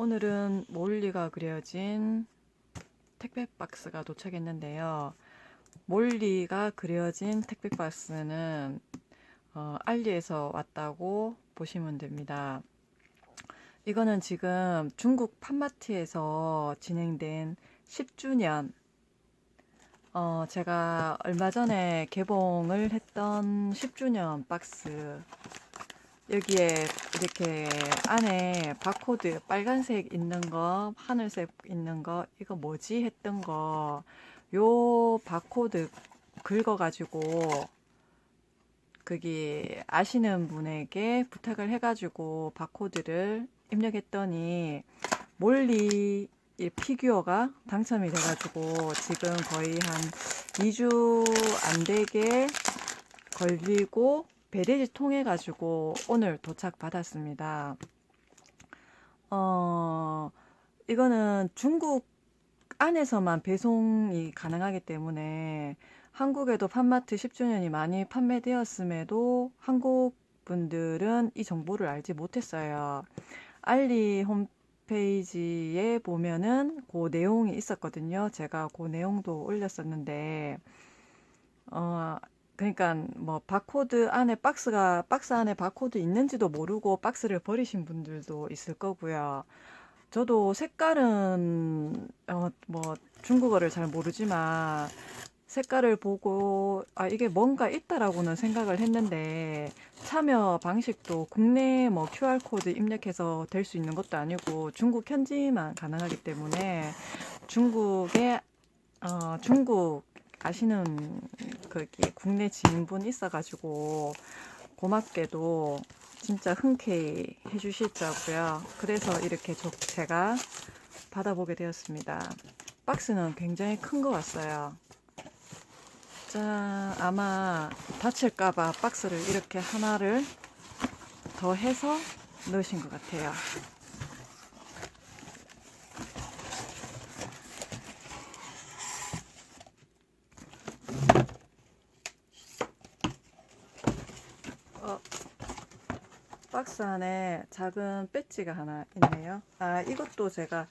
오늘은 몰리가 그려진 택배 박스가 도착했는데요. 몰리가 그려진 택배 박스는 어, 알리에서 왔다고 보시면 됩니다. 이거는 지금 중국 팜마트에서 진행된 10주년 어, 제가 얼마 전에 개봉을 했던 10주년 박스 여기에 이렇게 안에 바코드 빨간색 있는 거, 하늘색 있는 거, 이거 뭐지 했던 거, 요 바코드 긁어 가지고, 거기 아시는 분에게 부탁을 해 가지고 바코드를 입력했더니, 몰리 이 피규어가 당첨이 돼 가지고, 지금 거의 한 2주 안 되게 걸리고, 배대지 통해 가지고 오늘 도착 받았습니다. 어, 이거는 중국 안에서만 배송이 가능하기 때문에 한국에도 팜마트 10주년이 많이 판매되었음에도 한국 분들은 이 정보를 알지 못했어요. 알리 홈페이지에 보면은 그 내용이 있었거든요. 제가 그 내용도 올렸었는데, 어, 그러니까 뭐 바코드 안에 박스가 박스 안에 바코드 있는지도 모르고 박스를 버리신 분들도 있을 거고요. 저도 색깔은 어 뭐 중국어를 잘 모르지만 색깔을 보고 아 이게 뭔가 있다라고는 생각을 했는데 참여 방식도 국내 뭐 QR 코드 입력해서 될 수 있는 것도 아니고 중국 현지만 가능하기 때문에 중국의 어 중국 아시는 거기 국내 지인분 있어가지고 고맙게도 진짜 흔쾌히 해주시더라고요. 그래서 이렇게 저, 제가 받아보게 되었습니다. 박스는 굉장히 큰것 같아요. 자, 아마 다칠까봐 박스를 이렇게 하나를 더 해서 넣으신 것 같아요. 박스 안에 작은 배지가 하나 있네요. 아, 이것도 제가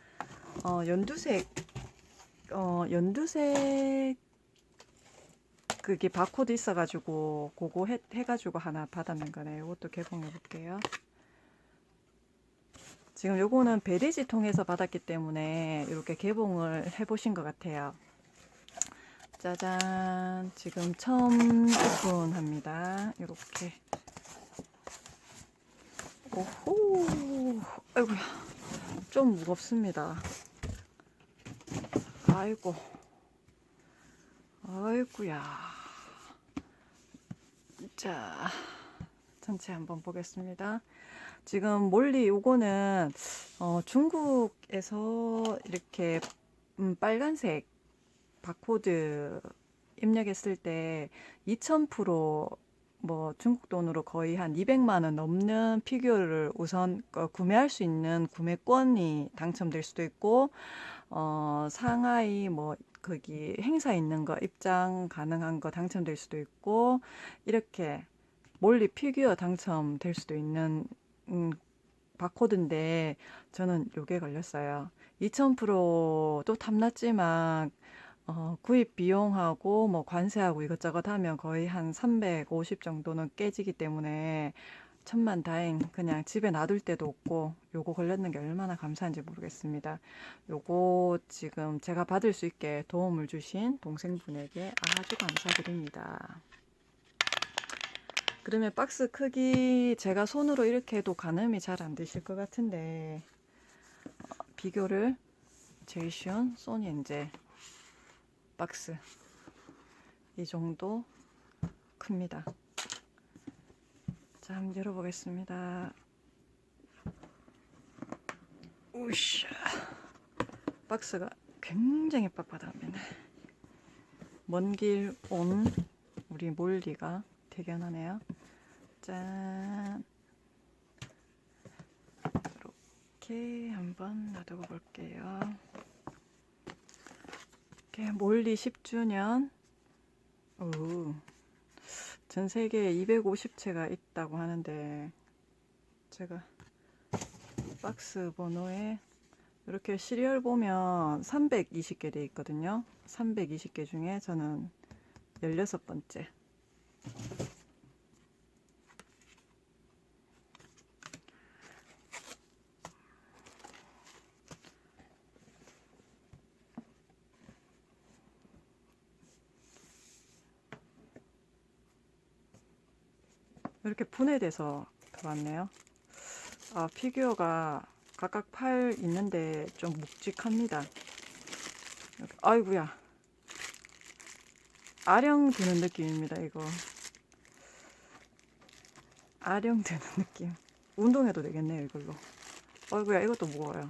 어, 연두색 어, 연두색 그게 바코드 있어가지고 그거 해, 해가지고 하나 받았는 거네요. 이것도 개봉해 볼게요. 지금 요거는 배대지 통해서 받았기 때문에 이렇게 개봉을 해보신 것 같아요. 짜잔. 지금 처음 오픈합니다. 이렇게. 오호. 아이고야. 좀 무겁습니다. 아이고. 아이고야. 자, 전체 한번 보겠습니다. 지금 몰리 요거는 어, 중국에서 이렇게 음, 빨간색 바코드 입력했을 때 2000% 뭐 중국 돈으로 거의 한 200만 원 넘는 피규어를 우선 어, 구매할 수 있는 구매권이 당첨될 수도 있고 어, 상하이 뭐 거기 행사 있는 거 입장 가능한 거 당첨될 수도 있고 이렇게 몰리 피규어 당첨될 수도 있는 음, 바코드인데 저는 요게 걸렸어요. 2000%도 탐났지만 어, 구입 비용하고 뭐 관세하고 이것저것 하면 거의 한 350 정도는 깨지기 때문에 천만 다행 그냥 집에 놔둘 데도 없고 요거 걸렸는 게 얼마나 감사한지 모르겠습니다. 요거 지금 제가 받을 수 있게 도움을 주신 동생분에게 아주 감사드립니다. 그러면 박스 크기 제가 손으로 이렇게 해도 가늠이 잘 안 되실 것 같은데 어, 비교를 제일 쉬운 소니 엔젤 박스 이 정도 큽니다. 자, 한번 열어보겠습니다. 우샤. 박스가 굉장히 빳빳합니다. 먼 길 온 우리 몰리가 대견하네요. 짠. 이렇게 한번 놔두고 볼게요. 이렇게 몰리 10주년. 오. 전 세계에 250채가 있다고 하는데 제가 박스 번호에 이렇게 시리얼 보면 320개 돼 있거든요. 320개 중에 저는 16번째. 이렇게 분해돼서 들어왔네요. 아, 피규어가 각각 팔 있는데 좀 묵직합니다. 아이구야. 아령 드는 느낌입니다, 이거. 아령 드는 느낌. 운동해도 되겠네요, 이걸로. 아이구야, 이것도 무거워요.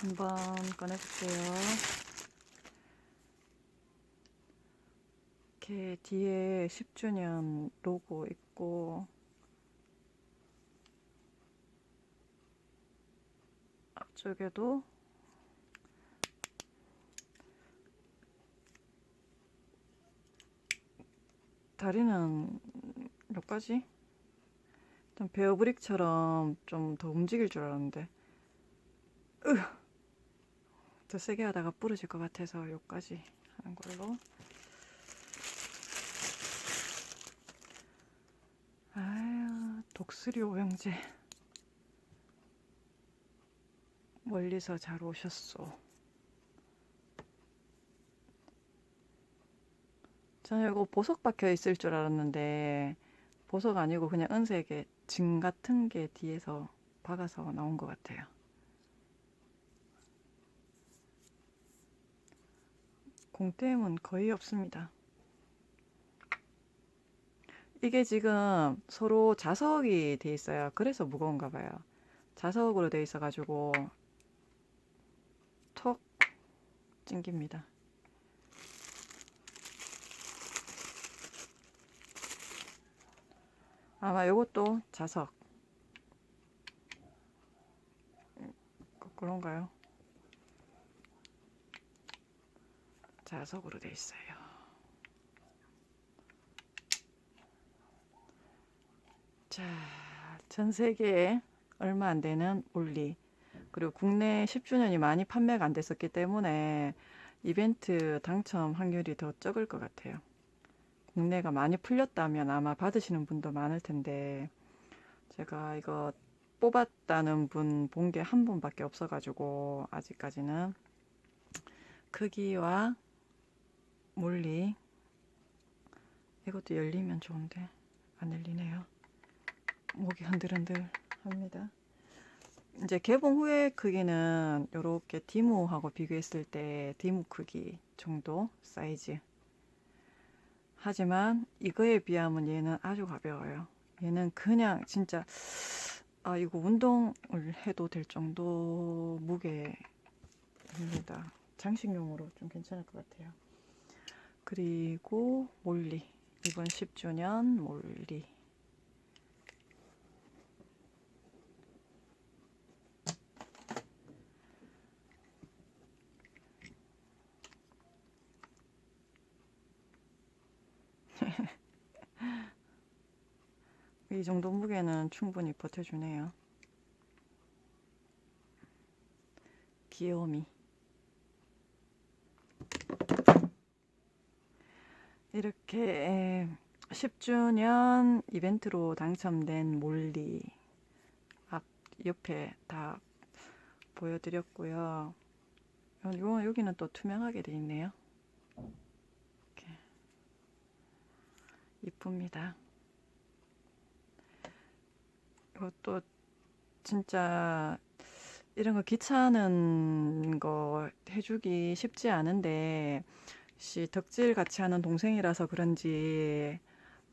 한번 꺼내볼게요. 이렇게 뒤에 10주년 로고 있고 앞쪽에도 다리는 몇 가지? 좀 베어브릭처럼 좀 더 움직일 줄 알았는데 으! 더 세게 하다가 부러질 것 같아서 여기까지 하는 걸로 아유 독수리 오형제 멀리서 잘 오셨소. 저는 이거 보석 박혀 있을 줄 알았는데 보석 아니고 그냥 은색의 징 같은 게 뒤에서 박아서 나온 것 같아요. 공템은 거의 없습니다. 이게 지금 서로 자석이 돼 있어요. 그래서 무거운가 봐요. 자석으로 돼 있어 가지고 톡 찡깁니다. 아마 이것도 자석. 그런가요? 자석으로 돼 있어요. 자, 전 세계에 얼마 안 되는 올리. 그리고 국내 10주년이 많이 판매가 안 됐었기 때문에 이벤트 당첨 확률이 더 적을 것 같아요. 국내가 많이 풀렸다면 아마 받으시는 분도 많을 텐데 제가 이거 뽑았다는 분 본 게 한 분밖에 없어가지고 아직까지는 크기와 몰리 이것도 열리면 좋은데 안 열리네요. 목이 흔들흔들 합니다. 이제 개봉 후의 크기는 이렇게 디모하고 비교했을 때 디모 크기 정도 사이즈. 하지만 이거에 비하면 얘는 아주 가벼워요. 얘는 그냥 진짜 아 이거 운동을 해도 될 정도 무게입니다. 장식용으로 좀 괜찮을 것 같아요. 그리고 몰리 이번 10주년 몰리 이 정도 무게는 충분히 버텨주네요. 귀여움이 이렇게 10주년 이벤트로 당첨된 몰리 앞 옆에 다 보여드렸고요. 요, 여기는 또 투명하게 돼 있네요. 이쁩니다. 이것도 진짜 이런 거 귀찮은 거 해주기 쉽지 않은데 씨 덕질 같이 하는 동생이라서 그런지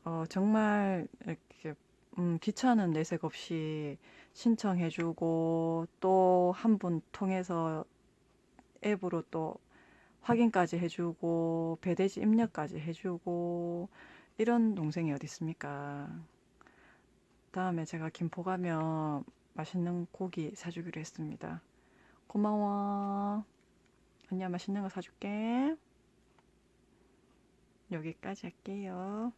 어, 정말 이렇게 음, 귀찮은 내색 없이 신청해주고 또 한 분 통해서 앱으로 또 확인까지 해주고 배대지 입력까지 해주고 이런 동생이 어디 있습니까? 다음에 제가 김포 가면 맛있는 고기 사주기로 했습니다. 고마워. 언니야 맛있는 거 사줄게. 여기까지 할게요.